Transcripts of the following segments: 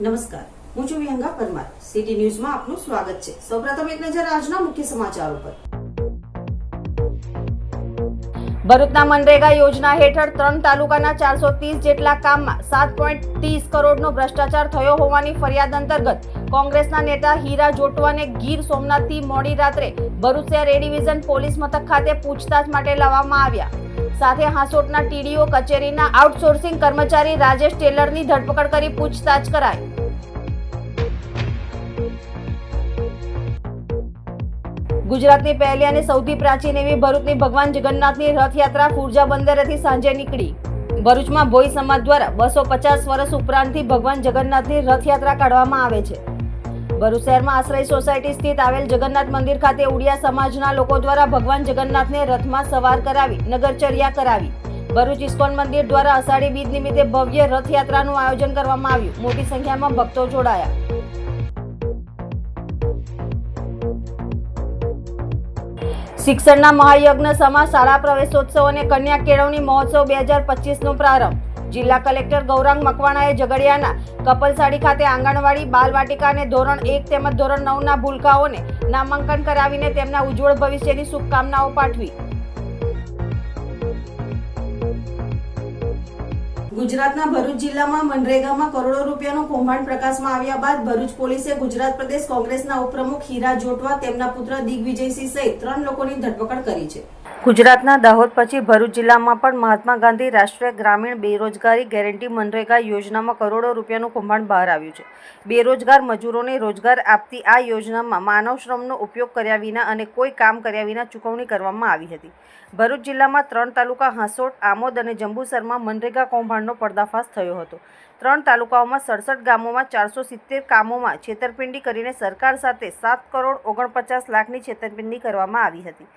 નમસ્કાર. હું છું વિહંગા પરમાર. સિટી ન્યૂઝમાં આપનું સ્વાગત છે. સૌપ્રથમ એક નજર આજના મુખ્ય સમાચારો પર. ભરૂચના મનરેગા યોજના હેઠળ ત્રણ તાલુકાના ચારસો ત્રીસ જેટલા કામમાં સાત પોઈન્ટ ત્રીસ કરોડનો ભ્રષ્ટાચાર થયો હોવાની ફરિયાદ અંતર્ગત કોંગ્રેસના નેતા હીરા જોટવાને ગીર સોમનાથથી મોડી રાત્રે ભરૂચ શહેર ડિવિઝન પોલીસ મથક ખાતે પૂછતાછ માટે લાવવામાં આવ્યા. સાથે હાંસોટના ટીડીઓ, કચેરીના આઉટસોર્સિંગ કર્મચારી રાજેશ ટેલરની ધરપકડ કરી પૂછતાછ કરાઈ. ગુજરાતની પહેલી અને સૌથી પ્રાચીન એવી ભરૂચની ભગવાન જગન્નાથની રથયાત્રા ફુરજા બંદરેથી સાંજે નીકળી. ભરૂચમાં ભોઈ સમાજ દ્વારા બસો પચાસ વર્ષ ઉપરાંતથી ભગવાન જગન્નાથની રથયાત્રા કાઢવામાં આવે છે. ભરૂચ શહેરમાં આશ્રય સોસાયટી સ્થિત આવેલ જગન્નાથ મંદિર ખાતે ઉડિયા સમાજના લોકો દ્વારા ભગવાન જગન્નાથને રથમાં સવાર કરાવી, નગરચર્યા કરાવી. ભરૂચ ઇસ્કોન મંદિર દ્વારા અષાઢી બીજ નિમિત્તે ભવ્ય રથયાત્રાનું આયોજન કરવામાં આવ્યું. મોટી સંખ્યામાં ભક્તો જોડાયા. શિક્ષણના મહાયજ્ઞ સમા શાળા પ્રવેશોત્સવ અને કન્યા કેળવણી મહોત્સવ બે હજાર પચીસનો પ્રારંભ. જિલ્લા કલેક્ટર ગૌરાંગ મકવાણાએ ઝઘડિયાના કપલસાડી ખાતે આંગણવાડી બાલવાટિકા અને ધોરણ એક તેમજ ધોરણ નવના ભૂલકાઓને નામાંકન કરાવીને તેમના ઉજ્જવળ ભવિષ્યની શુભકામનાઓ પાઠવી. ગુજરાતના ભરૂચ જિલ્લામાં મનરેગામાં કરોડો રૂપિયાનું કૌભાંડ પ્રકાશમાં આવ્યા બાદ ભરૂચ પોલીસે ગુજરાત પ્રદેશ કોંગ્રેસના ઉપપ્રમુખ હીરા જોટવા તેમના પુત્ર દિગ્વિજયસિંહ સહિત ત્રણ લોકોની ધરપકડ કરી છે. ગુજરાતના દાહોદ પછી ભરૂચ જિલ્લામાં પણ મહાત્મા ગાંધી રાષ્ટ્રીય ગ્રામીણ બેરોજગારી ગેરંટી મનરેગા યોજનામાં કરોડો રૂપિયાનું કૌભાંડ બહાર આવ્યું છે. બેરોજગાર મજૂરોને રોજગાર આપતી આ યોજનામાં માનવ શ્રમનો ઉપયોગ કર્યા વિના અને કોઈ કામ કર્યા વિના ચૂકવણી કરવામાં આવી હતી. ભરૂચ જિલ્લામાં ત્રણ તાલુકા હાંસોટ, આમોદ અને જંબુસરમાં મનરેગા કૌભાંડનો પર્દાફાશ થયો હતો. ત્રણ તાલુકાઓમાં સડસઠ ગામોમાં ચારસો સિત્તેર કામોમાં છેતરપિંડી કરીને સરકાર સાથે સાત કરોડ ઓગણપચાસ લાખની છેતરપિંડી કરવામાં આવી હતી.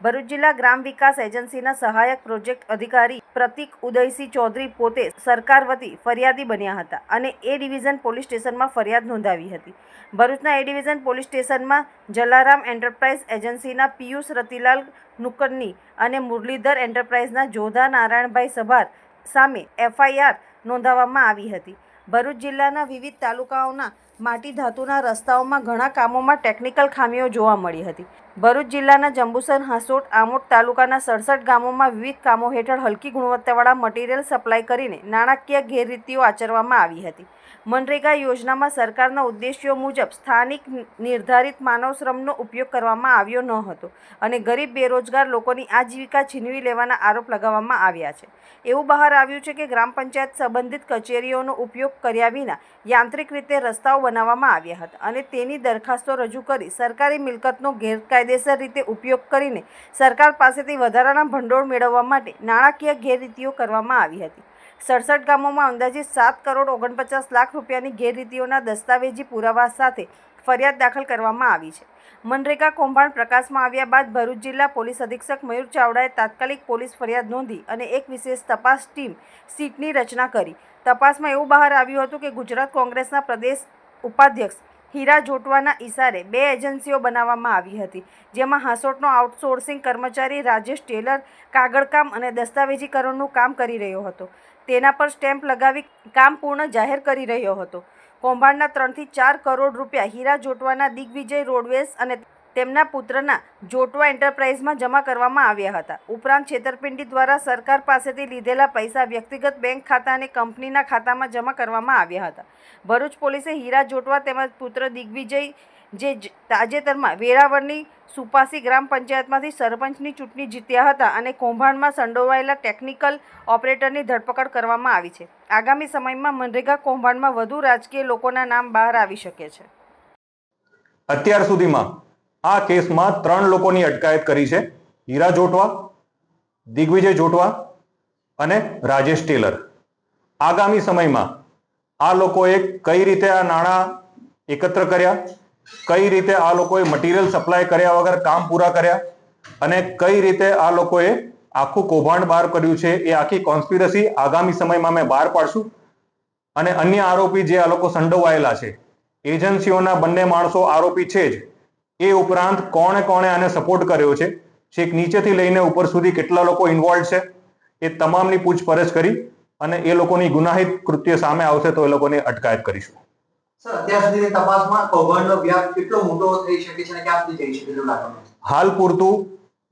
ભરૂચ જિલ્લા ગ્રામ વિકાસ એજન્સીના સહાયક પ્રોજેક્ટ અધિકારી પ્રતિક ઉદયસિંહ ચૌધરી પોતે સરકાર વતી ફરિયાદી બન્યા હતા અને એ ડિવિઝન પોલીસ સ્ટેશનમાં ફરિયાદ નોંધાવી હતી. ભરૂચના એ ડિવિઝન પોલીસ સ્ટેશનમાં જલારામ એન્ટરપ્રાઇઝ એજન્સીના પિયુષ રતિલાલ નુકરની અને મુરલીધર એન્ટરપ્રાઇઝના જોધા નારાયણભાઈ સભાર સામે એફઆઈઆર નોંધાવવામાં આવી હતી. ભરૂચ જિલ્લાના વિવિધ તાલુકાઓના માટી ધાતુના રસ્તાઓમાં ઘણા કામોમાં ટેકનિકલ ખામીઓ જોવા મળી હતી. ભરૂચ જિલ્લાના જંબુસર, હાંસોટ આમોદ તાલુકાના સડસઠ ગામોમાં વિવિધ કામો હેઠળ હલકી ગુણવત્તાવાળા મટીરીયલ સપ્લાય કરીને નાણાકીય ગેરરીતિઓ આચરવામાં આવી હતી. મનરેગા યોજનામાં સરકારના ઉદ્દેશ્યો મુજબ સ્થાનિક નિર્ધારિત માનવ શ્રમનો ઉપયોગ કરવામાં આવ્યો ન હતો અને ગરીબ બેરોજગાર લોકોની આજીવિકા છીનવી લેવાના આરોપ લગાવવામાં આવ્યા છે. એવું બહાર આવ્યું છે કે ગ્રામ પંચાયત સંબંધિત કચેરીઓનો ઉપયોગ કર્યા વિના યાંત્રિક રીતે રસ્તાઓ બનાવવામાં આવ્યા હતા અને તેની દરખાસ્તો રજૂ કરી સરકારી મિલકતનો ગેરકાયદેસર રીતે ઉપયોગ કરીને સરકાર પાસેથી વધારાના ભંડોળ મેળવવા માટે નાણાકીય ગેરરીતિઓ કરવામાં આવી હતી. સડસઠ ગામોમાં અંદાજિત સાત કરોડ ઓગણપચાસ લાખ રૂપિયાની ગેરરીતિઓના દસ્તાવેજી પુરાવા સાથે ફરિયાદ દાખલ કરવામાં આવી છે. મનરેગા કૌભાંડ પ્રકાશમાં આવ્યા બાદ ભરૂચ જિલ્લા પોલીસ અધિક્ષક મયુર ચાવડાએ તાત્કાલિક પોલીસ ફરિયાદ નોંધી અને એક વિશેષ તપાસ ટીમ સીટની રચના કરી. તપાસમાં એવું બહાર આવ્યું હતું કે ગુજરાત કોંગ્રેસના પ્રદેશ ઉપાધ્યક્ષ હીરા જોટવાના ઈશારે બે એજન્સીઓ બનાવવામાં આવી હતી, જેમાં હાંસોટનો આઉટસોર્સિંગ કર્મચારી રાજેશ ટેલર કાગળકામ અને દસ્તાવેજીકરણનું કામ કરી રહ્યો હતો. તેના પર સ્ટેમ્પ લગાવી કામ પૂર્ણ જાહેર કરી રહ્યો હતો. કૌભાંડના ત્રણથી ચાર કરોડ રૂપિયા હીરા જોટવાના દિગ્વિજય રોડવેઝ અને તેમના પુત્રના જોટવા એન્ટરપ્રાઇઝમાં જમા કરવામાં આવ્યા હતા. ઉપરાંત છેતરપિંડી દ્વારા સરકાર પાસેથી લીધેલા પૈસા વ્યક્તિગત બેંક ખાતા અને કંપનીના ખાતામાં જમા કરવામાં આવ્યા હતા. ભરૂચ પોલીસે હીરા જોટવા તેમજ પુત્ર દિગ્વિજય, જે તાજેતરમાં વેરાવળની સુપાસી ગ્રામ પંચાયતમાંથી સરપંચની ચૂંટણી જીત્યા હતા અને કૌભાંડમાં સંડોવાયેલા ટેકનિકલ ઓપરેટરની ધરપકડ કરવામાં આવી છે. આગામી સમયમાં મનરેગા કૌભાંડમાં વધુ રાજકીય લોકોના નામ બહાર આવી શકે છે. અત્યાર સુધીમાં આ કેસમાં ત્રણ લોકોની અટકાયત કરી છે. હીરા જોટવા, દિગ્વિજય જોટવા અને રાજેશ ટેલર. આગામી સમયમાં આ લોકોએ કઈ રીતે આ નાણાં એકત્ર કર્યા, કઈ રીતે આ લોકોએ મટીરિયલ સપ્લાય કર્યા વગર કામ પૂરા કર્યા અને કઈ રીતે આ લોકોએ આખું કૌભાંડ બહાર કર્યું છે એ આખી કોન્સ્પિરસી આગામી સમયમાં અમે બહાર પાડશું. અને અન્ય આરોપી જે આ લોકો સંડોવાયેલા છે, એજન્સીઓના બંને માણસો આરોપી છે જ. એ ઉપરાંત કોણે કોણે આને સપોર્ટ કર્યો છે? છેક નીચેથી લઈને ઉપર સુધી કેટલા લોકો ઇન્વોલ્વ છે? એ તમામની પૂછપરછ કરી અને એ લોકોની ગુનાહિત કૃત્ય સામે આવશે તો એ લોકોની અટકાયત કરીશું? હાલ પૂરતું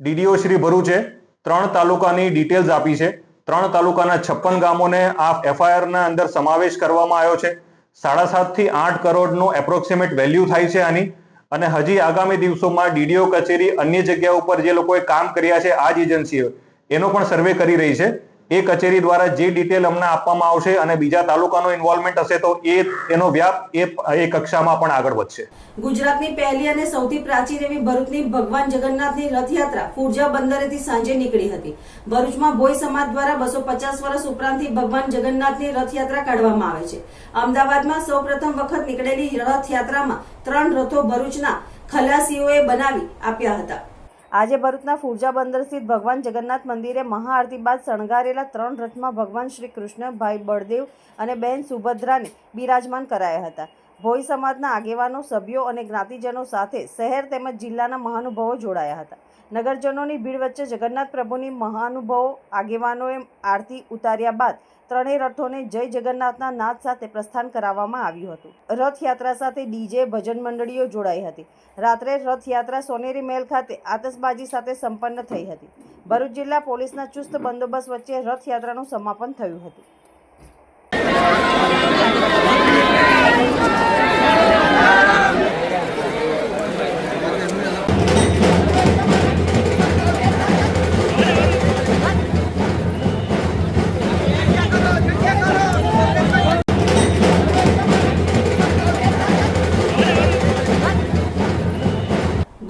ડીડીઓ શ્રી ભરૂચે ત્રણ તાલુકાની ડિટેલ્સ આપી છે. ત્રણ તાલુકાના છપ્પન ગામોને આ એફઆઈઆર ના અંદર સમાવેશ કરવામાં આવ્યો છે. સાડા સાતથી આઠ કરોડનું એપ્રોક્સિમેટ વેલ્યુ થાય છે આની. અને હજી આગામી દિવસોમાં ડીડીઓ કચેરી અન્ય જગ્યા ઉપર જે લોકોએ કામ કર્યા છે આ જ એજન્સીઓ, એનો પણ સર્વે કરી રહી છે. એ કચેરી દ્વારા જે ડિટેલ અમને આપવામાં આવશે અને બીજા તાલુકાનો ઇન્વોલ્વમેન્ટ હશે તો એ એનો વ્યાપ એ એ કક્ષામાં પણ આગળ વધશે. ગુજરાતની પહેલી અને સૌથી પ્રાચીન એવી ભરૂચની ભગવાન જગન્નાથની રથયાત્રા ફુરજા બંદરેથી સાંજે નીકળી હતી. ભરૂચમાં ભોઈ સમાજ દ્વારા બસો પચાસ વર્ષ ઉપરાંતથી ભગવાન જગન્નાથની રથયાત્રા કાઢવામાં આવે છે. અમદાવાદમાં સૌપ્રથમ વખત નીકળેલી રથયાત્રામાં ત્રણ રથો ભરૂચના ખલાસીઓએ બનાવી આપ્યા હતા. આજે ભરૂચના ફુરજા બંદર સ્થિત ભગવાન જગન્નાથ મંદિરે મહાઆરતી બાદ શણગારેલા ત્રણ રથમાં ભગવાન શ્રી કૃષ્ણ, ભાઈ બળદેવ અને બહેન સુભદ્રાને બિરાજમાન કરાયા હતા. ભોઈ સમાજના આગેવાનો, સભ્યો અને જ્ઞાતિજનો સાથે શહેર તેમજ જિલ્લાના મહાનુભાવો જોડાયા હતા. નગરજનોની ભીડ વચ્ચે જગન્નાથ પ્રભુની મહાનુભાવો આગેવાનોએ આરતી ઉતાર્યા બાદ ત્રણેય રથોને જય જગન્નાથના નાદ સાથે પ્રસ્થાન કરાવવામાં આવ્યું હતું. રથયાત્રા સાથે ડીજે, ભજન મંડળીઓ જોડાઈ હતી. રાત્રે રથયાત્રા સોનેરી મહેલ ખાતે આતશબાજી સાથે સંપન્ન થઈ હતી. ભરૂચ જિલ્લા પોલીસના ચુસ્ત બંદોબસ્ત વચ્ચે રથયાત્રાનું સમાપન થયું હતું.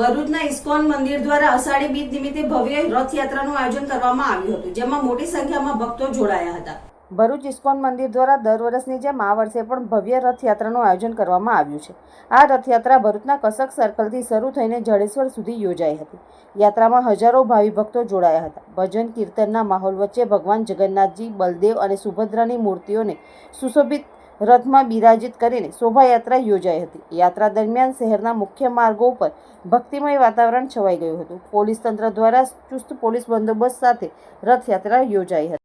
ભરૂચના ઇસ્કોન મંદિર દ્વારા અષાઢી બીજ નિમિત્તે ભવ્ય રથયાત્રાનું આયોજન કરવામાં આવ્યું હતું, જેમાં મોટી સંખ્યામાં ભક્તો જોડાયા હતા. ભરૂચ ઇસ્કોન મંદિર દ્વારા દર વર્ષની જેમ આ વર્ષે પણ ભવ્ય રથયાત્રાનું આયોજન કરવામાં આવ્યું છે. આ રથયાત્રા ભરૂચના કસક સર્કલથી શરૂ થઈને જડેશ્વર સુધી યોજાઈ હતી. યાત્રામાં હજારો ભાવિ ભક્તો જોડાયા હતા. ભજન, કીર્તનના માહોલ વચ્ચે ભગવાન જગન્નાથજી, બલદેવ અને સુભદ્રાની મૂર્તિઓને સુશોભિત રથમાં બિરાજિત કરીને શોભાયાત્રા યોજાઈ હતી. યાત્રા દરમિયાન શહેરના મુખ્ય માર્ગો ઉપર ભક્તિમય વાતાવરણ છવાઈ ગયું હતું. પોલીસ તંત્ર દ્વારા ચુસ્ત પોલીસ બંદોબસ્ત સાથે રથયાત્રા યોજાઈ હતી.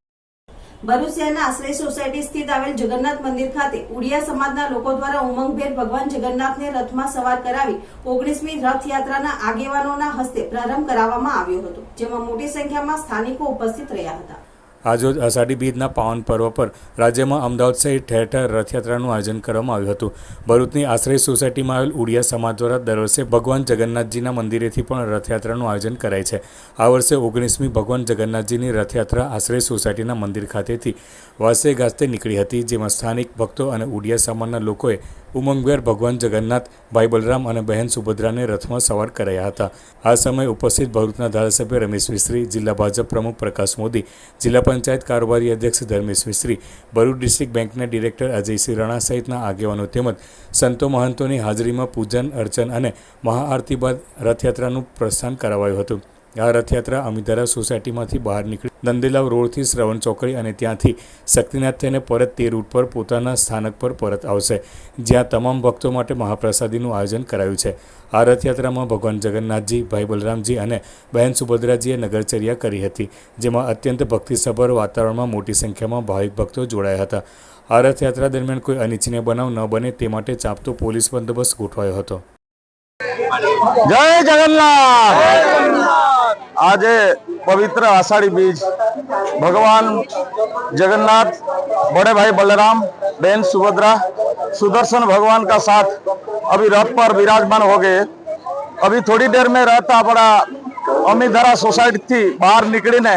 ભરૂચ આશ્રય સોસાયટી સ્થિત આવેલ જગન્નાથ મંદિર ખાતે ઉડિયા સમાજના લોકો દ્વારા ઉમંગભેર ભગવાન જગન્નાથને રથમાં સવાર કરાવી ઓગણીસમી રથયાત્રાના આગેવાનોના હસ્તે પ્રારંભ કરાવવામાં આવ્યો હતો, જેમાં મોટી સંખ્યામાં સ્થાનિકો ઉપસ્થિત રહ્યા હતા. આજરોજ અષાઢી બીજના પાવન પર્વ પર રાજ્યમાં અમદાવાદ સહિત ઠેર ઠેર રથયાત્રાનું આયોજન કરવામાં આવ્યું હતું. ભરૂચની આશ્રય સોસાયટીમાં આવેલ ઉડિયા સમાજ દ્વારા દર વર્ષે ભગવાન જગન્નાથજીના મંદિરેથી પણ રથયાત્રાનું આયોજન કરાય છે. આ વર્ષે ઓગણીસમી ભગવાન જગન્નાથજીની રથયાત્રા આશ્રય સોસાયટીના મંદિર ખાતેથી વાસે ગાજતે નીકળી હતી, જેમાં સ્થાનિક ભક્તો અને ઉડિયા સમાજના લોકોએ ઉમંગભેર ભગવાન જગન્નાથ, ભાઈ બલરામ અને બહેન સુભદ્રાને રથમાં સવાર કરાયા હતા. આ સમયે ઉપસ્થિત ભરૂચના ધારાસભ્ય રમેશ મિસ્ત્રી જિલ્લા ભાજપ પ્રમુખ પ્રકાશ મોદી, જિલ્લા પંચાયત કારોબારી અધ્યક્ષ ધર્મેશ મિસ્ત્રી, ભરૂચ ડિસ્ટ્રિક્ટ બેંકના ડિરેક્ટર અજયસિંહ રાણા સહિતના આગેવાનો તેમજ સંતો મહંતોની હાજરીમાં પૂજન, અર્ચન અને મહાઆરતી બાદ રથયાત્રાનું પ્રસ્થાન કરાવાયું હતું. આ રથયાત્રા અમીધારા સોસાયટીમાંથી બહાર નીકળી નંદીલાવ રોડથી શ્રવણ ચોકડી અને ત્યાંથી શક્તિનાથ થઈને પરત તે રૂટ પર પોતાના સ્થાનક પર પરત આવશે, જ્યાં તમામ ભક્તો માટે મહાપ્રસાદીનું આયોજન કરાયું છે. આ રથયાત્રામાં ભગવાન જગન્નાથજી, ભાઈ બલરામજી અને બહેન સુભદ્રાજીએ નગરચર્યા કરી હતી, જેમાં અત્યંત ભક્તિસભર વાતાવરણમાં મોટી સંખ્યામાં ભાવિક ભક્તો જોડાયા હતા. આ રથયાત્રા દરમિયાન કોઈ અનિચ્છનીય બનાવ ન બને તે માટે ચાંપતો પોલીસ બંદોબસ્ત ગોઠવાયો હતો. જય જગન્નાથ! આજે પવિત્ર आषाढ़ी बीज भगवान जगन्नाथ बड़े भाई बलराम बहन सुभद्रा सुदर्शन भगवान का साथ अभी रथ पर विराजमान हो गए अभी थोड़ी देर में रथ अपना અમિધારા સોસાયટી થી બહાર નીકળીને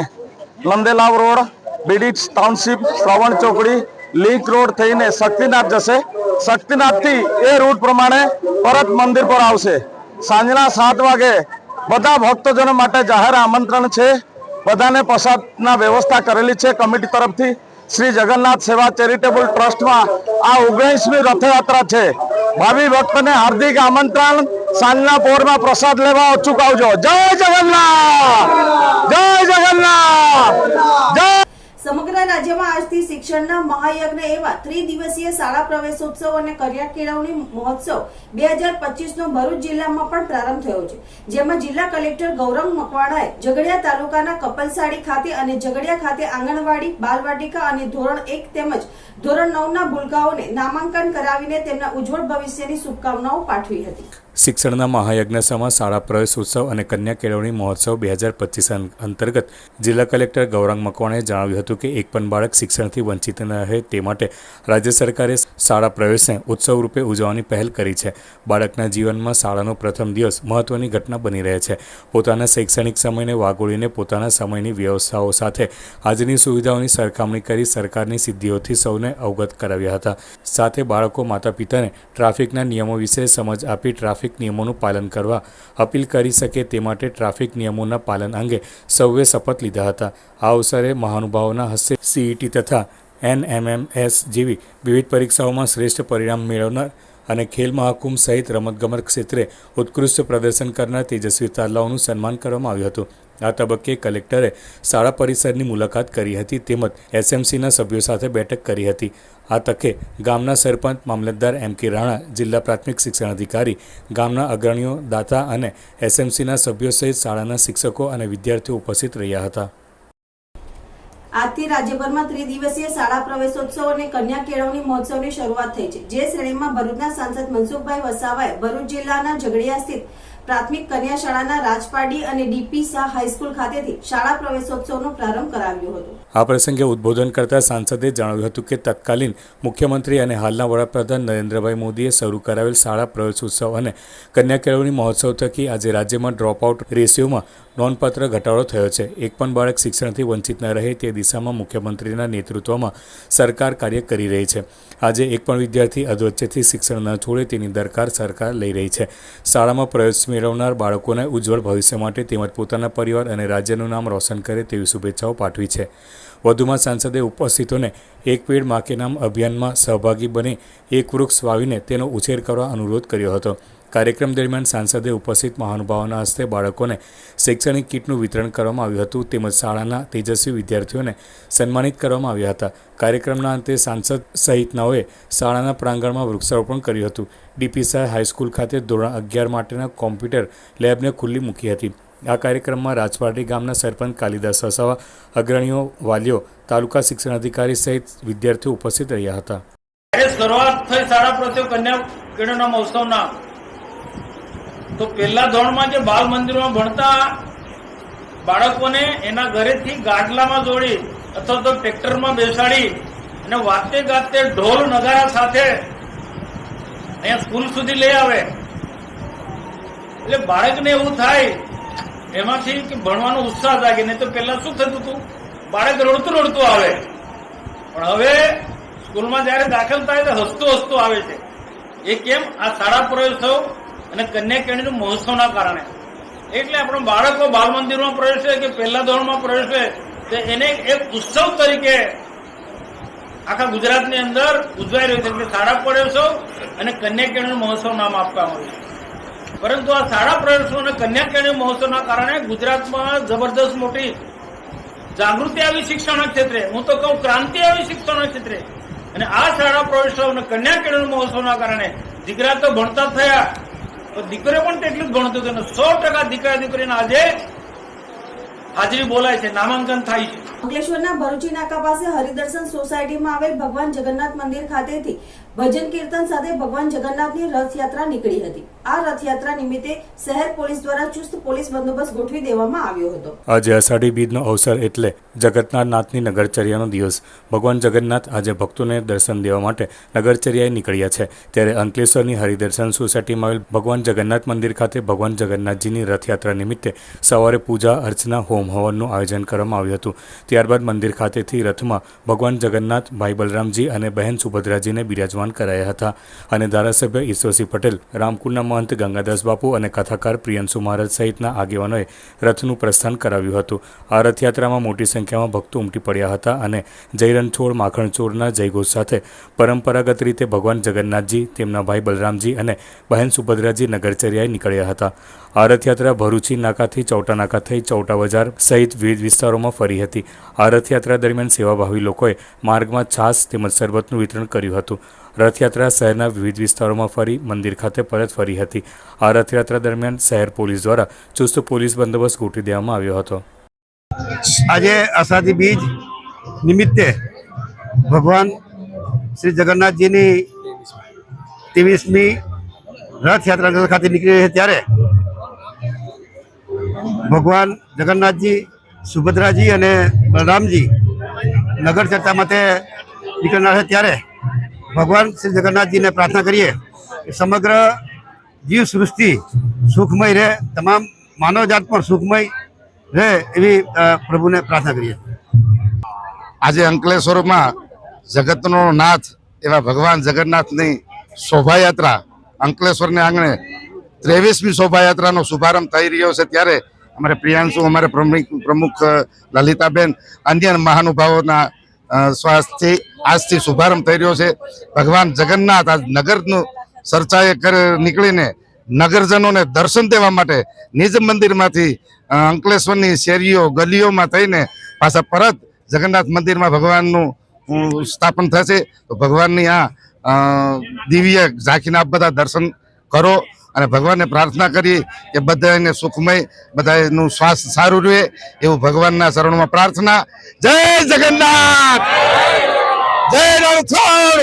નંદેલાવ રોડ બીડી ટાઉનશીપ શ્રવણ ચોકડી લિંક રોડ થઈને શક્તિનાથ જશે શક્તિનાથ થી એ રૂટ પ્રમાણે પરત મંદિર પર આવશે સાંજના સાત વાગે બધા ભક્તજનો માટે જાહેર આમંત્રણ છે. બધાને પ્રસાદના વ્યવસ્થા કરેલી છે કમિટી તરફથી. શ્રી જગન્નાથ સેવા ચેરિટેબલ ટ્રસ્ટમાં આ ઓગણીસમી રથયાત્રા છે. ભાવિ ભક્તને હાર્દિક આમંત્રણ. સાંજના પોરમાં પ્રસાદ લેવા અચૂક આવજો. જય જગન્નાથ! જય જગન્નાથ! જય સમગ્ર રાજ્યમાં આજથી શિક્ષણના મહાયજ્ઞ એવા ત્રિદિવસીય શાળા પ્રવેશોત્સવ અને કરિયા કેળવણી મહોત્સવ બે હજાર પચીસનો ભરૂચ જિલ્લામાં પણ પ્રારંભ થયો છે. જેમાં જિલ્લા કલેક્ટર ગૌરવ મકવાણાએ ઝઘડિયા તાલુકાના કપલસાડી ખાતે અને ઝઘડિયા ખાતે આંગણવાડી, બાલવાટિકા અને ધોરણ એક તેમજ ધોરણ નવના ભૂલકાઓને નામાંકન કરાવીને તેમના ઉજ્જવળ ભવિષ્યની શુભકામનાઓ પાઠવી હતી. શિક્ષણના મહાયજ્ઞ સમા શાળા પ્રવેશ ઉત્સવ અને કન્યા કેળવણી મહોત્સવ બે હજાર પચીસ અંતર્ગત જિલ્લા કલેક્ટર ગૌરાંગ મકવાણાએ જણાવ્યું હતું કે એક પણ બાળક શિક્ષણથી વંચિત ન રહે તે માટે રાજ્ય સરકારે શાળા પ્રવેશને ઉત્સવ રૂપે ઉજવવાની પહેલ કરી છે. બાળકના જીવનમાં શાળાનો પ્રથમ દિવસ મહત્વની ઘટના બની રહે છે. પોતાના શૈક્ષણિક સમયને વાગોળીને પોતાના સમયની વ્યવસ્થાઓ સાથે આજની સુવિધાઓની સરખામણી કરી સરકારની સિદ્ધિઓથી સૌને અવગત કરાવ્યા હતા. સાથે બાળકો માતા પિતાને ટ્રાફિકના નિયમો વિશે સમજ આપી ટ્રાફિક નિયમોનું પાલન કરવા અપીલ કરી શકે તે માટે ટ્રાફિક નિયમોના પાલન અંગે સૌએ શપથ લીધા હતા. આ અવસરે મહાનુભાવોના હસ્તે સીઈટી તથા એનએમએમએસ જેવી વિવિધ પરીક્ષાઓમાં શ્રેષ્ઠ પરિણામ મેળવનાર અને ખેલ મહાકુંભ સહિત રમતગમત ક્ષેત્રે ઉત્કૃષ્ટ પ્રદર્શન કરનાર તેજસ્વી તારલાઓનું સન્માન કરવામાં આવ્યું હતું. આ તબક્કે કલેક્ટરે શાળા પરિસરની મુલાકાત કરી હતી તેમજ એસએમસીના સભ્યો સાથે બેઠક કરી હતી. આ તકે ગામના સરપંચ, મામલતદાર એમ કે રાણા, જિલ્લા પ્રાથમિક શિક્ષણ અધિકારી, ગામના અગ્રણીઓ, દાતા અને એસએમસીના સભ્યો સહિત શાળાના શિક્ષકો અને વિદ્યાર્થીઓ ઉપસ્થિત રહ્યા હતા. આજથી રાજ્યભરમાં ત્રિદિવસીય શાળા પ્રવેશોત્સવ અને કન્યા કેળવણી મહોત્સવની શરૂઆત થઈ છે. જે શ્રેણીમાં ભરૂચના સાંસદ મનસુખભાઈ વસાવાએ ભરૂચ જિલ્લાના ઝઘડિયા સ્થિત પ્રાથમિક કન્યા શાળાના રાજપાડી અને ડીપી શાહ હાઈસ્કૂલ ખાતેથી શાળા પ્રવેશોત્સવનો પ્રારંભ કરાવ્યો હતો. આ પ્રસંગે ઉદ્બોધન કરતા સાંસદે જણાવ્યું હતું કે તત્કાલીન મુખ્યમંત્રી અને હાલના વડાપ્રધાન નરેન્દ્રભાઈ મોદીએ શરૂ કરાવેલ શાળા પ્રવેશોત્સવ અને કન્યા કેળવણી મહોત્સવ થકી આજે રાજ્યમાં ડ્રોપઆઉટ રેશિયોમાં નોંધપાત્ર ઘટાડો થયો છે. એક પણ બાળક શિક્ષણથી વંચિત ન રહે તે દિશામાં મુખ્યમંત્રીના નેતૃત્વમાં સરકાર કાર્ય કરી રહી છે. આજે એક પણ વિદ્યાર્થી અધવચ્ચેથી શિક્ષણ ન છોડે તેની દરકાર સરકાર લઈ રહી છે. શાળામાં પ્રવેશ મેળવનાર બાળકોને ઉજ્જવળ ભવિષ્ય માટે તેમજ પોતાના પરિવાર અને રાજ્યનું નામ રોશન કરે તેવી શુભેચ્છાઓ પાઠવી છે. વધુમાં સાંસદે ઉપસ્થિતોને એક પેડ માકે નામ અભિયાનમાં સહભાગી બની એક વૃક્ષ વાવીને તેનો ઉછેર કરવા અનુરોધ કર્યો હતો. કાર્યક્રમ દરમિયાન સાંસદે ઉપસ્થિત મહાનુભાવોના હસ્તે બાળકોને શૈક્ષણિક કીટનું વિતરણ કરવામાં આવ્યું હતું. તેમજ શાળાના તેજસ્વી વિદ્યાર્થીઓને સન્માનિત કરવામાં આવ્યા હતા. કાર્યક્રમના અંતે સાંસદ સહિતનાઓએ શાળાના પ્રાંગણમાં વૃક્ષારોપણ કર્યું હતું. ડીપીસાઈ હાઈસ્કૂલ ખાતે ધોરણ અગિયાર માટેના કોમ્પ્યુટર લેબને ખુલ્લી મૂકી હતી. આ કાર્યક્રમમાં રાજપાટી ગામના સરપંચ કાલિદાસ વસાવા અગ્રણીઓ, વાલીઓ, તાલુકા શિક્ષણ અધિકારી સહિત વિદ્યાર્થીઓ ઉપસ્થિત રહ્યા હતા. શરૂઆત થઈ શાળા પ્રત્યે કન્યા કિરણના મહોત્સવના. તો પહેલા ધોરણમાં જે બાલ મંદિરમાં ભણતા બાળકોને એના ઘરેથી ગાડલામાં જોડી અથવા તો ટ્રેક્ટરમાં બેસાડી અને વાતે ગાતે ઢોલ નગારા સાથે અહીંયા સ્કૂલ સુધી લઈ આવે. એટલે બાળકને એવું થાય એમાંથી કે ભણવાનો ઉત્સાહ જાગે, નહીં તો પહેલા શું થતું હતું? બાળક રડતું રડતું આવે. પણ હવે સ્કૂલમાં જયારે દાખલ થાય તો હસતો હસતો આવે છે. એ કેમ? આ શાળા પ્રવેશો અને કન્યા કેળવણી મહોત્સવના કારણે. એટલે આપણો બાળકો બાલ મંદિરમાં પ્રવેશે કે પહેલા ધોરણમાં પ્રવેશે તો એને એક ઉત્સવ તરીકે આખા ગુજરાતની અંદર ઉજવાઈ રહ્યું છે. કે શાળા પ્રવેશો અને કન્યા કેળવણી મહોત્સવ નામ આપવામાં આવ્યું છે. પરંતુ આ શાળા પ્રયાસો અને કન્યાકેણી મહોત્સવના કારણે ગુજરાતમાં જબરદસ્ત મોટી જાગૃતિ આવી શિક્ષણ ક્ષેત્રે, હું તો કહું ક્રાંતિ આવી શિક્ષણ ક્ષેત્રે. અને આ શાળા પ્રવેશો અને કન્યાકેળવણ મહોત્સવના કારણે દીકરા તો ભણતા થયા. તો દીકરીઓ પણ તેટલું જ ભણતું હતું સો ટકા દીકરા દીકરીને આજે હાજરી બોલાય છે, નામાંકન થાય છે. અંકલેશ્વરના ભરૂચી નાકા પાસે હરિદર્શન સોસાયટીમાં આવેલ ભગવાન જગન્નાથ મંદિર ખાતેથી ભજન કીર્તન સાથે ભગવાન જગન્નાથની રથયાત્રા નીકળી હતી. આજે અષાઢી બીજનો અવસર એટલે જગતનાથ નાથની નગરચર્યાનો દિવસ. ભગવાન જગન્નાથ આજે ભક્તોને દર્શન દેવા માટે નગરચર્યાએ નીકળ્યા છે. ત્યારે અંકલેશ્વરની હરિદર્શન સોસાયટીમાં આવેલ ભગવાન જગન્નાથ મંદિર ખાતે ભગવાન જગન્નાથજીની રથયાત્રા નિમિત્તે સવારે પૂજા અર્ચના હોમ હવનનું આયોજન કરવામાં આવ્યું હતું. ત્યારબાદ મંદિર ખાતેથી રથમાં ભગવાન જગન્નાથ, ભાઈ બલરામજી અને બહેન સુભદ્રાજીને બિરાજમાન કરાયા હતા. અને ધારાસભ્ય ઈશ્વરસિંહ પટેલ રામકુંડના મહંત ગંગાદાસ બાપુ અને કથાકાર પ્રિયંશુ મહારાજ સહિતના આગેવાનોએ રથનું પ્રસ્થાન કરાવ્યું હતું. આ રથયાત્રામાં મોટી સંખ્યામાં ભક્તો ઉમટી પડ્યા હતા અને જય રણછોડ માખણચોરના જયઘોષ સાથે પરંપરાગત રીતે ભગવાન જગન્નાથજી, તેમના ભાઈ બલરામજી અને બહેન સુભદ્રાજી નગરચર્યાએ નીકળ્યા હતા. આ રથયાત્રા ભરૂચી નાકાથી ચૌટા નાકા થઈ ચૌટા બજાર સહિત વિવિધ વિસ્તારોમાં ફરી હતી. આ રથયાત્રા દરમિયાન સેવાભાવી લોકોએ માર્ગમાં છાસ તેમજ શરબતનું વિતરણ કર્યું હતું. રથયાત્રા શહેરના વિવિધ વિસ્તારોમાં ફરી મંદિર ખાતે પરત ફરી હતી. આ રથયાત્રા દરમિયાન શહેર પોલીસ દ્વારા ચુસ્ત પોલીસ બંદોબસ્ત ગોઠવી દેવામાં આવ્યો હતો. આજે અષાઢી બીજ નિમિત્તે ભગવાન શ્રી જગન્નાથજીની ત્રેવીસમી રથયાત્રા ખાતે નીકળી રહી છે ત્યારે ભગવાન જગન્નાથજી, સુભદ્રાજી અને બલરામજી નગર ચર્ચા માટે નીકળનાર છે ત્યારે ભગવાન શ્રી જગન્નાથજીને પ્રાર્થના કરીએ કે સમગ્ર જીવ સૃષ્ટિ સુખમય રહે, તમામ માનવજાત પણ સુખમય રહે એવી પ્રભુને પ્રાર્થના કરીએ. આજે અંકલેશ્વરમાં જગતનો નાથ એવા ભગવાન જગન્નાથની શોભાયાત્રા, અંકલેશ્વરને આંગણે ત્રેવીસમી શોભાયાત્રાનો શુભારંભ થઈ રહ્યો છે. ત્યારે અમારે પ્રિયાંશુ, અમારે પ્રમુખ પ્રમુખ લલિતાબેન, અન્ય મહાનુભાવોના અ, સ્વાસ્થ્યથી આજથી શુભારંભ થઈ રહ્યો છે. ભગવાન જગન્નાથ આજ નગરનું ચર્ચાએ નીકળીને નગરજનોને દર્શન દેવા માટે નિજ મંદિરમાંથી અંકલેશ્વરની શેરીઓ ગલીઓમાં થઈને પાછા પરત જગન્નાથ મંદિરમાં ભગવાનનું સ્થાપન થશે. તો ભગવાનની આ દિવ્ય ઝાંખીને આપ બધા દર્શન કરો. અને ભગવાનને પ્રાર્થના કરી કે બધાને સુખમય બધાનું સ્વાસ્થ્ય સારું રહે એવું ભગવાનના ચરણોમાં પ્રાર્થના. જય જગન્નાથ! જય રણછોડ!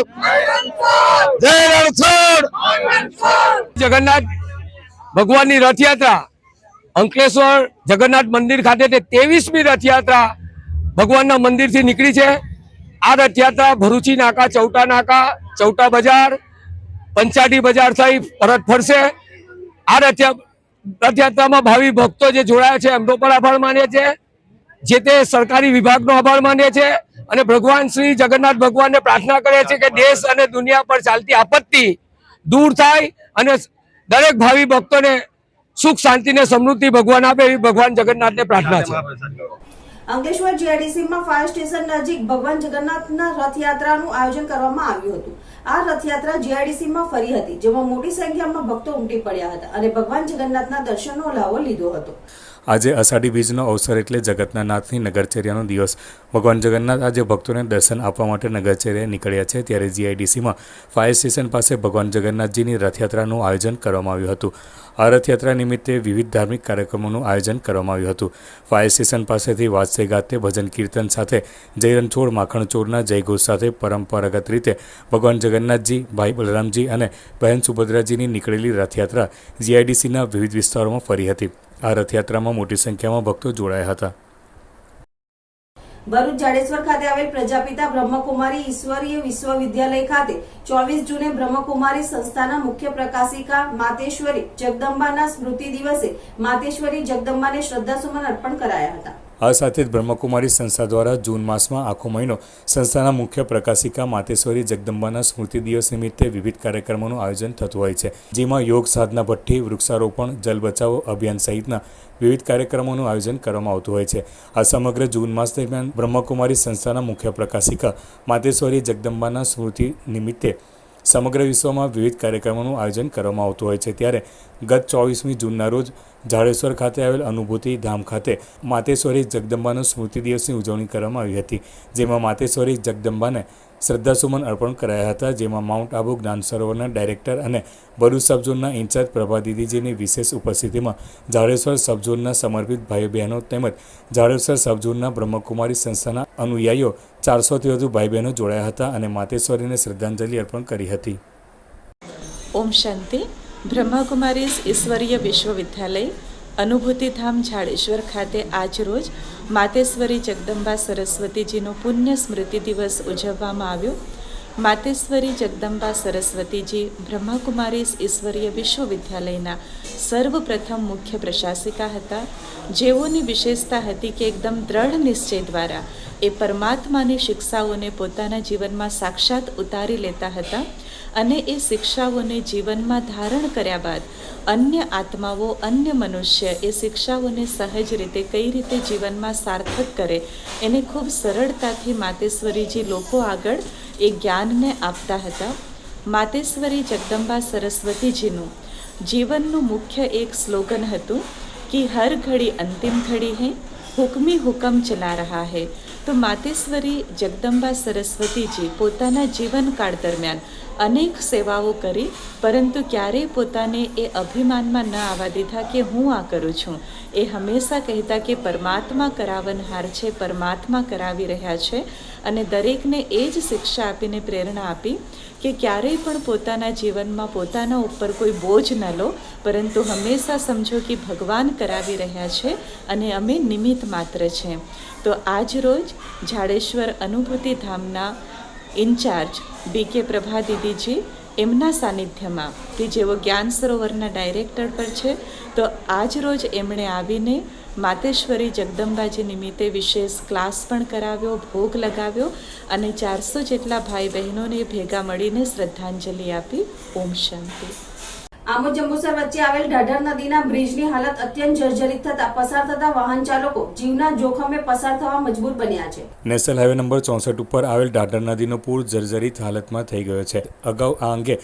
જય રણછોડ! જગન્નાથ ભગવાનની રથયાત્રા, અંકલેશ્વર જગન્નાથ મંદિર ખાતે તે ત્રેવીસમી રથયાત્રા ભગવાનના મંદિરથી નીકળી છે. આ રથયાત્રા ભરૂચી નાકા, ચૌટા નાકા, ચૌટા બજાર પંચાટી બજાર થઈ, પરત ફરશે. આ રથયા, રથયાત્રામાં ભાવિ ભક્તો જે જોડાયા છે, એમનો પણ આભાર માનીએ છીએ. જે તે સરકારી વિભાગનો આભાર માનીએ છીએ અને ભગવાન શ્રી જગન્નાથ ભગવાનને પ્રાર્થના કરીએ છીએ કે દેશ અને દુનિયા પર ચાલતી આપત્તિ દૂર થાય અને દરેક ભાવિ ભક્તોને સુખ, શાંતિ ને સમૃદ્ધિ ભગવાન આપે એવી ભગવાન જગન્નાથને પ્રાર્થના છે. અંકલેશ્વર જીઆઈડીસીમાં ફાયર સ્ટેશન નજીક ભગવાન જગન્નાથના રથયાત્રાનું આયોજન કરવામાં આવ્યું હતું. આ રથયાત્રા જીઆઈડીસીમાં ફરી હતી, જેમાં મોટી સંખ્યામાં ભક્તો ઉમટી પડ્યા હતા અને ભગવાન જગન્નાથના દર્શનનો લાવો લીધો હતો. આજે અષાઢી બીજનો અવસર એટલે જગતના નાથની નગરચર્યાનો દિવસ. ભગવાન જગન્નાથ આજે ભક્તોને દર્શન આપવા માટે નગરચર્યાએ નીકળ્યા છે, ત્યારે જીઆઈડીસીમાં ફાયર સ્ટેશન પાસે ભગવાન જગન્નાથજીની રથયાત્રાનું આયોજન કરવામાં આવ્યું હતું. આ રથયાત્રા નિમિત્તે વિવિધ ધાર્મિક કાર્યક્રમોનું આયોજન કરવામાં આવ્યું હતું. ફાયર સ્ટેશન પાસેથી વાજતે ગાતે ભજન કીર્તન સાથે જય રણછોડ માખણચોરના જયઘોષ સાથે પરંપરાગત રીતે ભગવાન જગન્નાથજી, ભાઈ બલરામજી અને બહેન સુભદ્રાજીની નીકળેલી રથયાત્રા જીઆઈડીસીના વિવિધ વિસ્તારોમાં ફરી હતી. આ રથયાત્રામાં મોટી સંખ્યામાં ભક્તો જોડાયા હતા. ભરૂચ જાડેશ્વર ખાતે આવેલ પ્રજાપિતા બ્રહ્મકુમારી ઈશ્વરીય વિશ્વવિદ્યાલય ખાતે ચોવીસ જૂને બ્રહ્મકુમારી સંસ્થાના મુખ્ય પ્રકાશિકા માતેશ્વરી જગદંબાના સ્મૃતિ દિવસે માતેશ્વરી જગદંબાને શ્રદ્ધાસુમન અર્પણ કરાયા હતા. આ સાથે જ બ્રહ્મકુમારી સંસ્થા દ્વારા જૂન માસમાં આખો મહિનો સંસ્થાના મુખ્ય પ્રકાશિકા માતેશ્વરી જગદંબાના સ્મૃતિ દિવસ નિમિત્તે વિવિધ કાર્યક્રમોનું આયોજન થતું હોય છે, જેમાં યોગ સાધના ભઠ્ઠી, વૃક્ષારોપણ, જલ બચાવો અભિયાન સહિતના વિવિધ કાર્યક્રમોનું આયોજન કરવામાં આવતું હોય છે. આ સમગ્ર જૂન માસ દરમિયાન બ્રહ્મકુમારી સંસ્થાના મુખ્ય પ્રકાશિકા માતેશ્વરી જગદંબાના સ્મૃતિ નિમિત્તે સમગ્ર વિશ્વમાં વિવિધ કાર્યક્રમોનું આયોજન કરવામાં આવતું હોય છે. ત્યારે ગત ચોવીસમી જૂનના રોજ જાડેશ્વર ખાતે આવેલ અનુભૂતિ ધામ ખાતે માતેશ્વરી જગદંબાનો સ્મૃતિ દિવસની ઉજવણી કરવામાં આવી હતી, જેમાં માતેશ્વરી જગદંબાને શ્રદ્ધાસુમન અર્પણ કરાયા હતા, જેમાં માઉન્ટ આબુ જ્ઞાન સરોવરના ડાયરેક્ટર અને ભરૂચ સબઝોનના ઇન્ચાર્જ પ્રભા દીદીજીની વિશેષ ઉપસ્થિતિમાં જાડેશ્વર સબઝોનના સમર્પિત ભાઈ બહેનો તેમજ જાડેશ્વર સબઝોનના બ્રહ્મકુમારી સંસ્થાના અનુયાયીઓ ચારસોથી વધુ ભાઈ બહેનો જોડાયા હતા અને માતેશ્વરીને શ્રદ્ધાંજલિ અર્પણ કરી હતી. ઓમ શાંતિ. બ્રહ્માકુમારીઝ ઈશ્વરીય વિશ્વવિદ્યાલય, અનુભૂતિધામ ઝાડેશ્વર ખાતે આજરોજ માતેશ્વરી જગદંબા સરસ્વતીજીનો પુણ્ય સ્મૃતિ દિવસ ઉજવવામાં આવ્યો. માતેશ્વરી જગદંબા સરસ્વતીજી બ્રહ્માકુમારીઝ ઈશ્વરીય વિશ્વવિદ્યાલયના સર્વપ્રથમ મુખ્ય પ્રશાસિકા હતા. જેઓની વિશેષતા હતી કે એકદમ દ્રઢ નિશ્ચય દ્વારા એ પરમાત્માની શિક્ષાઓને પોતાના જીવનમાં સાક્ષાત ઉતારી લેતા હતા. અને એ શિક્ષાઓને જીવનમાં ધારણ કર્યા બાદ અન્ય આત્માઓ, અન્ય મનુષ્ય એ શિક્ષાઓને સહજ રીતે કઈ રીતે જીવનમાં સાર્થક કરે એને ખૂબ સરળતાથી માતેશ્વરીજી લોકો આગળ એ જ્ઞાનને આપતા હતા. માતેશ્વરી જગદંબા સરસ્વતીજીનું જીવનનું મુખ્ય એક સ્લોગન હતું કે હર ઘડી અંતિમ ઘડી હૈ, હુકમી હુકમ ચલા રહા હૈ. તો માતેશ્વરી જગદંબા સરસ્વતીજી પોતાના જીવનકાળ દરમિયાન અનેક સેવાઓ કરી, પરંતુ ક્યારેય પોતાને એ અભિમાનમાં ન આવવા દીધા કે હું આ કરું છું. એ હંમેશા કહેતા કે પરમાત્મા કરાવનહાર છે, પરમાત્મા કરાવી રહ્યા છે અને દરેકને એ જ શિક્ષા આપીને પ્રેરણા આપી કે ક્યારેય પણ પોતાના જીવનમાં પોતાના ઉપર કોઈ બોજ ન લો, પરંતુ હંમેશા સમજો કે ભગવાન કરાવી રહ્યા છે અને અમે નિમિત્ત માત્ર છે. તો આજ રોજ જાડેશ્વર અનુભૂતિ ધામના ઇન્ચાર્જ બી કે પ્રભા દીદીજી, એમના સાનિધ્યમાં. કે જેઓ જ્ઞાન સરોવરના ડાયરેક્ટર પર છે, તો આજ રોજ એમણે આવીને માતેશ્વરી જગદંબાજી નિમિત્તે વિશેષ ક્લાસ પણ કરાવ્યો, ભોગ લગાવ્યો અને ચારસો જેટલા ભાઈ બહેનોને ભેગા મળીને શ્રદ્ધાંજલિ આપી. ઓમ શાંતિ. આમોદ જંબુસર વચ્ચે આવેલ ઢાઢર નદીના બ્રિજની હાલત અત્યંત જર્જરિત થતા પસાર થતા વાહન ચાલકો જીવના જોખમે પસાર થવા મજબૂર બન્યા છે. નેશનલ હાઈવે નંબર ચોસઠ ઉપર આવેલ ઢાઢર નદીનો પૂર જર્જરિત હાલતમાં થઈ ગયો છે. અગાઉ આ અંગે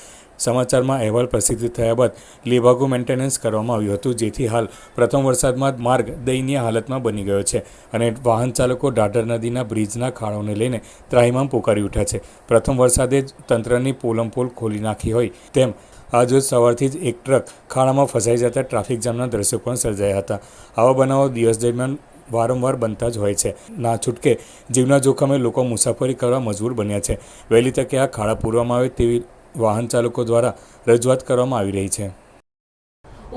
સમાચારમાં અહેવાલ પ્રસિદ્ધ થયા બાદ લેભાગુ મેન્ટેનન્સ કરવામાં આવ્યું હતું, જેથી હાલ પ્રથમ વરસાદમાં માર્ગ દયનીય હાલતમાં બની ગયો છે અને વાહન ચાલકો ઢાઢર નદીના બ્રિજના ખાડોને લઈને ત્રાહિમામ પોકારી ઉઠ્યા છે. પ્રથમ વરસાદે જ તંત્રની પોલમપોલ ખોલી નાખી હોય તેમ આજરોજ સવારથી જ એક ટ્રક ખાડામાં ફસાઈ જતા ટ્રાફિક જામના દ્રશ્યો પણ સર્જાયા હતા. આવા બનાવો દિવસ દરમિયાન વારંવાર બનતા જ હોય છે. ના છૂટકે જીવના જોખમે લોકો મુસાફરી કરવા મજબૂર બન્યા છે. વહેલી તકે આ ખાડા પૂરવામાં આવે તેવી વાહન ચાલકો દ્વારા રજૂઆત કરવામાં આવી રહી છે.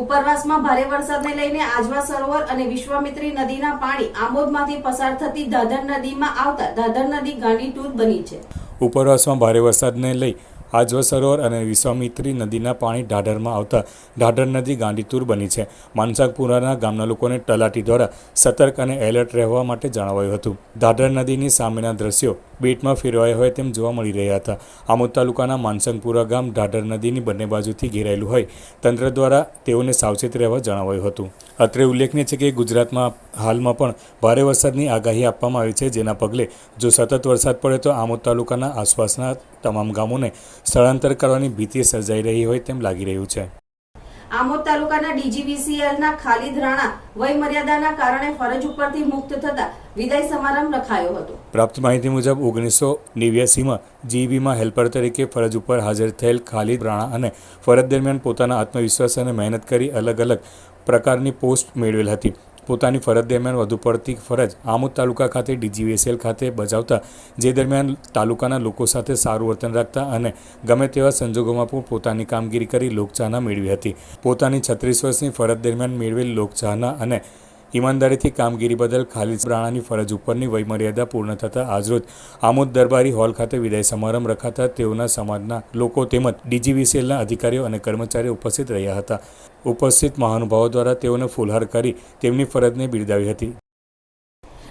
ઉપરવાસમાં ભારે વરસાદને લઈને આજવા સરોવર અને વિશ્વામિત્રી નદીના પાણી આંબોદમાંથી પસાર થતી દાદર નદીમાં આવતા દાદર નદી ગાંડીટૂર બની છે. ઉપરવાસમાં ભારે વરસાદને લઈ આજવા સરોવર અને વિશ્વામિત્રી નદીના પાણી ઢાઢરમાં આવતા ઢાઢર નદી ગાંડીતુર બની છે. માનસાકપુરાના ગામના લોકોને તલાટી દ્વારા સતર્ક અને એલર્ટ રહેવા માટે જણાવાયું હતું. ઢાઢર નદીની સામેના દ્રશ્યો બેટમાં ફેરવાયા હોય તેમ જોવા મળી રહ્યા હતા. આમોદ તાલુકાના માનસંગપુરા ગામ ઢાઢર નદીની બંને બાજુથી ઘેરાયેલું હોય, તંત્ર દ્વારા તેઓને સાવચેત રહેવા જણાવાયું હતું. અત્રે ઉલ્લેખનીય છે કે ગુજરાતમાં હાલમાં પણ ભારે વરસાદની આગાહી આપવામાં આવી છે, જેના પગલે જો સતત વરસાદ પડે તો આમોદ તાલુકાના આસપાસના તમામ ગામોને સ્થળાંતર કરવાની ભીતિ સર્જાઈ રહી હોય તેમ લાગી રહ્યું છે. આમોદ તાલુકાના ડીજીવીસીએલના ખાલિદ રાણા વય મર્યાદાના કારણે ફરજ ઉપરથી મુક્ત થતા વિદાય સમારંભ રખાયો હતો. પ્રાપ્ત માહિતી મુજબ ઓગણીસો નેવ્યાસીમાં જીઈબીમાં હેલ્પર તરીકે ફરજ ઉપર હાજર થયેલ ખાલિદ રાણા અને ફરજ દરમિયાન પોતાના આત્મવિશ્વાસ અને મહેનત કરી અલગ અલગ પ્રકારની પોસ્ટ મેળવેલ હતી. પોતાની ફરજ દરમિયાન વધુ પડતી ફરજ આમોદ તાલુકા ખાતે ડીજીવીએસએલ ખાતે બજાવતા, જે દરમિયાન તાલુકાના લોકો સાથે સારું વર્તન રાખતા અને ગમે તેવા સંજોગોમાં પણ પોતાની કામગીરી કરી લોકચાહના મેળવી હતી. પોતાની છત્રીસ વર્ષની ફરજ દરમિયાન મેળવેલ લોકચાહના અને ઈમાનદારીથી કામગીરી બદલ ખાલિદ રાણાની ફરજ ઉપરની વયમર્યાદા પૂર્ણ થતાં આજરોજ આમોદ દરબારી હોલ ખાતે વિદાય સમારંભ રખાતા તેઓના સમાજના લોકો તેમજ ડીજીવીસીએલના અધિકારીઓ અને કર્મચારીઓ ઉપસ્થિત રહ્યા હતા. ઉપસ્થિત મહાનુભાવો દ્વારા તેઓને ફૂલહાર કરી તેમની ફરજને બિરદાવી હતી.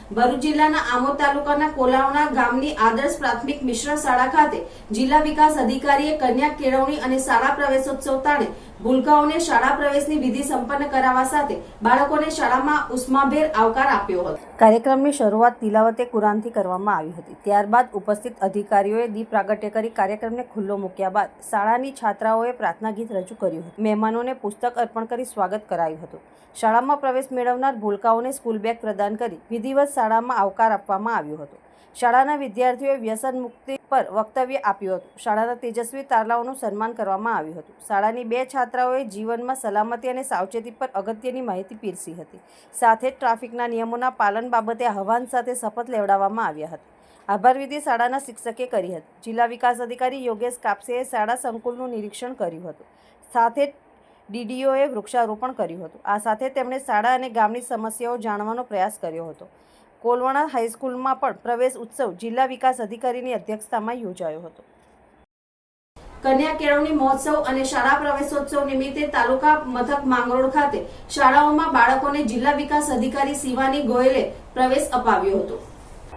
ભરૂચ જિલ્લાના આમોદ તાલુકાના કોલાવણા ગામની આદર્શ પ્રાથમિક મિશ્ર શાળા ખાતે જિલ્લા વિકાસ અધિકારીએ કન્યા કેળવણી અને શાળા પ્રવેશોત્સવ તાણે ભૂલકાઓને શાળા પ્રવેશની વિધિ સંપન્ન કરાવવા સાથે બાળકોને શાળામાં ઉષ્માભેર આવકાર આપ્યો હતો. કાર્યક્રમની શરૂઆત તિલાવતે કુરાનથી કરવામાં આવી હતી. ત્યારબાદ ઉપસ્થિત અધિકારીઓએ દીપ પ્રાગટ્ય કરી કાર્યક્રમને ખુલ્લો મૂક્યા બાદ શાળાની છાત્રાઓએ પ્રાર્થના ગીત રજૂ કર્યું હતું. મહેમાનોને પુસ્તક અર્પણ કરી સ્વાગત કરાયું હતું. શાળામાં પ્રવેશ મેળવનાર ભૂલકાઓને સ્કૂલ બેગ પ્રદાન કરી વિધિવત શાળામાં આવકાર આપવામાં આવ્યો હતો. શાળાના વિદ્યાર્થીઓએ વ્યસન મુક્તિ પર વક્તવ્ય આપ્યું હતું. શાળાના તેજસ્વી તારલાઓનું સન્માન કરવામાં આવ્યું હતું. શાળાની બે છાત્રાઓએ જીવનમાં સલામતી અને સાવચેતી પર અગત્યની માહિતી પીરસી હતી. સાથે જ ટ્રાફિકના નિયમોના પાલન બાબતે આહવાન સાથે શપથ લેવડાવવામાં આવ્યા હતા. આભારવિધિ શાળાના શિક્ષકે કરી હતી. જિલ્લા વિકાસ અધિકારી યોગેશ કાપસેએ શાળા સંકુલનું નિરીક્ષણ કર્યું હતું. સાથે જ ડીડીઓએ વૃક્ષારોપણ કર્યું હતું. આ સાથે તેમણે શાળા અને ગામની સમસ્યાઓ જાણવાનો પ્રયાસ કર્યો હતો. કોલવણા હાઈસ્કૂલમાં પણ પ્રવેશ ઉત્સવ જિલ્લા વિકાસ અધિકારીની અધ્યક્ષતામાં યોજાયો હતો. કન્યા કેળવણી મહોત્સવ અને શાળા પ્રવેશોત્સવ નિમિત્તે તાલુકા મથક માંગરોળ ખાતે શાળાઓમાં બાળકોને જિલ્લા વિકાસ અધિકારી શિવાની ગોયલે પ્રવેશ અપાવ્યો હતો.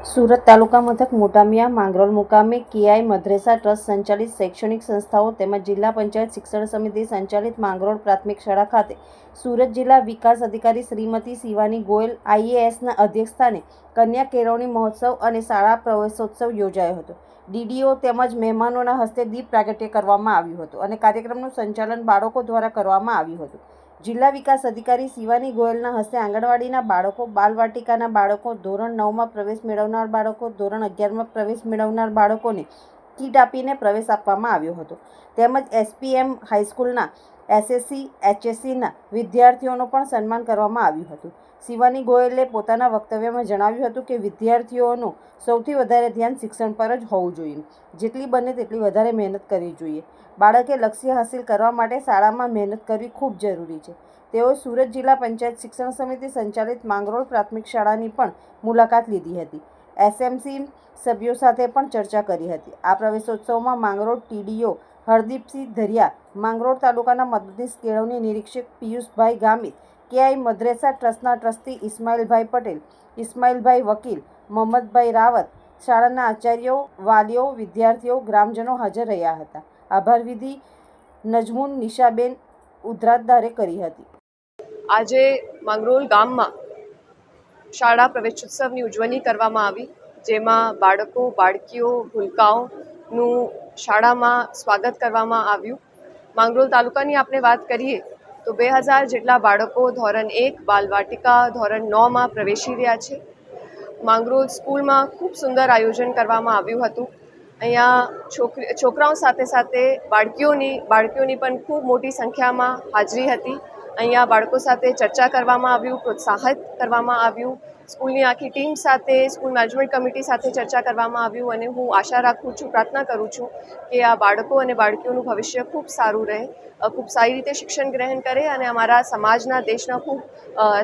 સુરત તાલુકા મથક મોટામિયા માંગરોળ મુકામે કેઆઈ મદ્રેસા ટ્રસ્ટ સંચાલિત શૈક્ષણિક સંસ્થાઓ તેમજ જિલ્લા પંચાયત શિક્ષણ સમિતિ સંચાલિત માંગરોળ પ્રાથમિક શાળા ખાતે સુરત જિલ્લા વિકાસ અધિકારી શ્રીમતી શિવાની ગોયલ આઈએએસના અધ્યક્ષસ્થાને કન્યા કેળવણી મહોત્સવ અને શાળા પ્રવેશોત્સવ યોજાયો હતો. ડીડીઓ તેમજ મહેમાનોના હસ્તે દીપ પ્રાગટ્ય કરવામાં આવ્યું હતું અને કાર્યક્રમનું સંચાલન બાળકો દ્વારા કરવામાં આવ્યું હતું. જિલ્લા વિકાસ અધિકારી શિવાની ગોયલના હસ્તે આંગણવાડીના બાળકો, બાલવાટિકાના બાળકો, ધોરણ નવમાં પ્રવેશ મેળવનાર બાળકો, ધોરણ અગિયારમાં પ્રવેશ મેળવનાર બાળકોને કીટ આપીને પ્રવેશ આપવામાં આવ્યો હતો. તેમજ એસપીએમ હાઈસ્કૂલના એસએસસી એચએસસીના વિદ્યાર્થીઓનું પણ સન્માન કરવામાં આવ્યું હતું. શિવાની ગોયલે પોતાના વક્તવ્યમાં જણાવ્યું હતું કે વિદ્યાર્થીઓનું સૌથી વધારે ધ્યાન શિક્ષણ પર જ હોવું જોઈએ. જેટલી બને તેટલી વધારે મહેનત કરવી જોઈએ. બાળકે લક્ષ્ય હાંસિલ કરવા માટે શાળામાં મહેનત કરવી ખૂબ જરૂરી છે. તેઓએ સુરત જિલ્લા પંચાયત શિક્ષણ સમિતિ સંચાલિત માંગરોળ પ્રાથમિક શાળાની પણ મુલાકાત લીધી હતી. એસએમસી સભ્યો સાથે પણ ચર્ચા કરી હતી. આ પ્રવેશોત્સવમાં માંગરોળ ટીડીઓ હરદીપસિંહ ધરિયા, માંગરોળ તાલુકાના મદદનીશ કેળવણી નિરીક્ષક પિયુષભાઈ ગામિત, કેઆઈ મદ્રેસા ટ્રસ્ટના ટ્રસ્ટી ઇસ્માઇલભાઈ પટેલ, ઇસ્માઇલભાઈ વકીલ મોહમ્મદભાઈ રાવત, શાળાના આચાર્યો, વાલીઓ, વિદ્યાર્થીઓ, ગ્રામજનો હાજર રહ્યા હતા. આભાર વિધિ નજમુન નિશાબેન ઉધરાતદારે કરી હતી. આજે માંગરોળ ગામમાં શાળા પ્રવેશોત્સવની ઉજવણી કરવામાં આવી, જેમાં બાળકો, બાળકીઓ, ભૂલકાઓનું શાળામાં સ્વાગત કરવામાં આવ્યું. માંગરોળ તાલુકાની આપણે વાત કરીએ તો બે હજાર જેટલા બાળકો ધોરણ એક, બાલવાટિકા ધોરણ નવમાં પ્રવેશી રહ્યા છે. માંગરોળ સ્કૂલમાં ખૂબ સુંદર આયોજન કરવામાં આવ્યું હતું. અહીંયા છોકરી, છોકરાઓ સાથે સાથે બાળકીઓની બાળકીઓની પણ ખૂબ મોટી સંખ્યામાં હાજરી હતી. અહીંયા બાળકો સાથે ચર્ચા કરવામાં આવ્યું, પ્રોત્સાહિત કરવામાં આવ્યું. સ્કૂલની આખી ટીમ સાથે, સ્કૂલ મેનેજમેન્ટ કમિટી સાથે ચર્ચા કરવામાં આવ્યું અને હું આશા રાખું છું, પ્રાર્થના કરું છું કે આ બાળકો અને બાળકીઓનું ભવિષ્ય ખૂબ સારું રહે ખૂબ સારી રીતે શિક્ષણ ગ્રહણ કરે અને અમારા સમાજના દેશના ખૂબ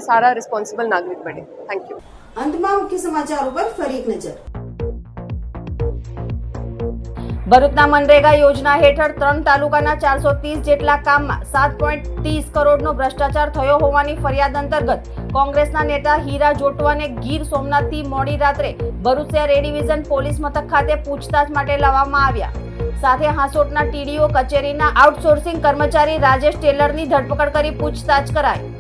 સારા રિસ્પોન્સિબલ નાગરિક બને. થેન્ક યુ અંતમાં મુખ્ય સમાચાર ઉપર ફરી એક નજર. ભરૂચના મનરેગા યોજના હેઠળ ત્રણ તાલુકાના ચારસો ત્રીસ જેટલા કામમાં સાત પોઈન્ટ ત્રીસ કરોડનો ભ્રષ્ટાચાર થયો હોવાની ફરિયાદ અંતર્ગત કોંગ્રેસના નેતા હીરા જોટવાને ગીર સોમનાથથી મોડી રાત્રે ભરૂચ શહેર એ ડિવિઝન પોલીસ મથક ખાતે પૂછતાછ માટે લાવવામાં આવ્યા. સાથે હાંસોટના ટીડીઓ કચેરીના આઉટસોર્સિંગ કર્મચારી રાજેશ ટેલરની ધરપકડ કરી પૂછતાછ કરાઈ.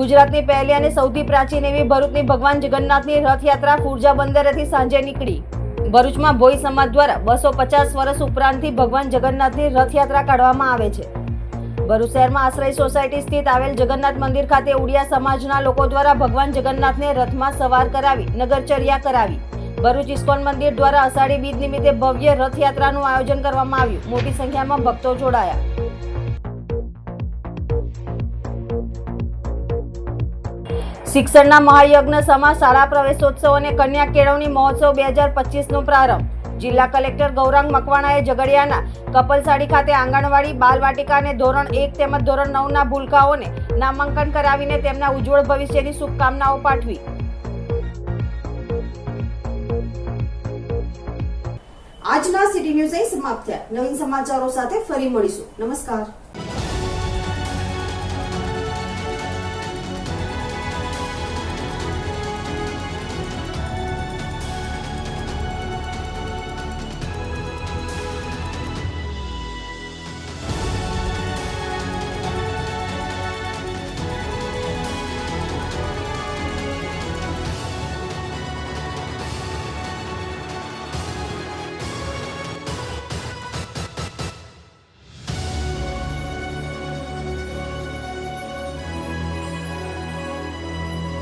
ગુજરાતની પહેલી અને સૌથી પ્રાચીન એવી ભરૂચની ભગવાન જગન્નાથની રથયાત્રા ફુરજા બંદરેથી સાંજે નીકળી. ભરૂચમાં ભોઈ સમાજ દ્વારા બસો પચાસ વર્ષ ઉપરાંતથી ભગવાન જગન્નાથની રથયાત્રા કાઢવામાં આવે છે. ભરૂચ શહેરમાં આશ્રય સોસાયટી સ્થિત આવેલ જગન્નાથ મંદિર ખાતે ઉડિયા સમાજના લોકો દ્વારા ભગવાન જગન્નાથને રથમાં સવાર કરાવી, નગરચર્યા કરાવી. ભરૂચ ઇસ્કોન મંદિર દ્વારા અષાઢી બીજ નિમિત્તે ભવ્ય રથયાત્રાનું આયોજન કરવામાં આવ્યું. મોટી સંખ્યામાં ભક્તો જોડાયા. શિક્ષણના મહાયજ્ઞ સમા શાળા પ્રવેશોત્સવ અને કન્યા કેળવણી મહોત્સવ બે હજાર પચીસનો પ્રારંભ. જિલ્લા કલેક્ટર ગૌરાંગ મકવાણાએ ઝઘડિયાના કપલસાડી ખાતે આંગણવાડી, બાલવાટિકા અને ધોરણ એક તેમજ ધોરણ નવના ભૂલકાઓને નામાંકન કરાવીને તેમના ઉજ્જવળ ભવિષ્યની શુભકામનાઓ પાઠવી. આજના સિટી ન્યૂઝ અહીં સમાપ્ત થયા. નવીન સમાચારો સાથે ફરી મળીશું. નમસ્કાર.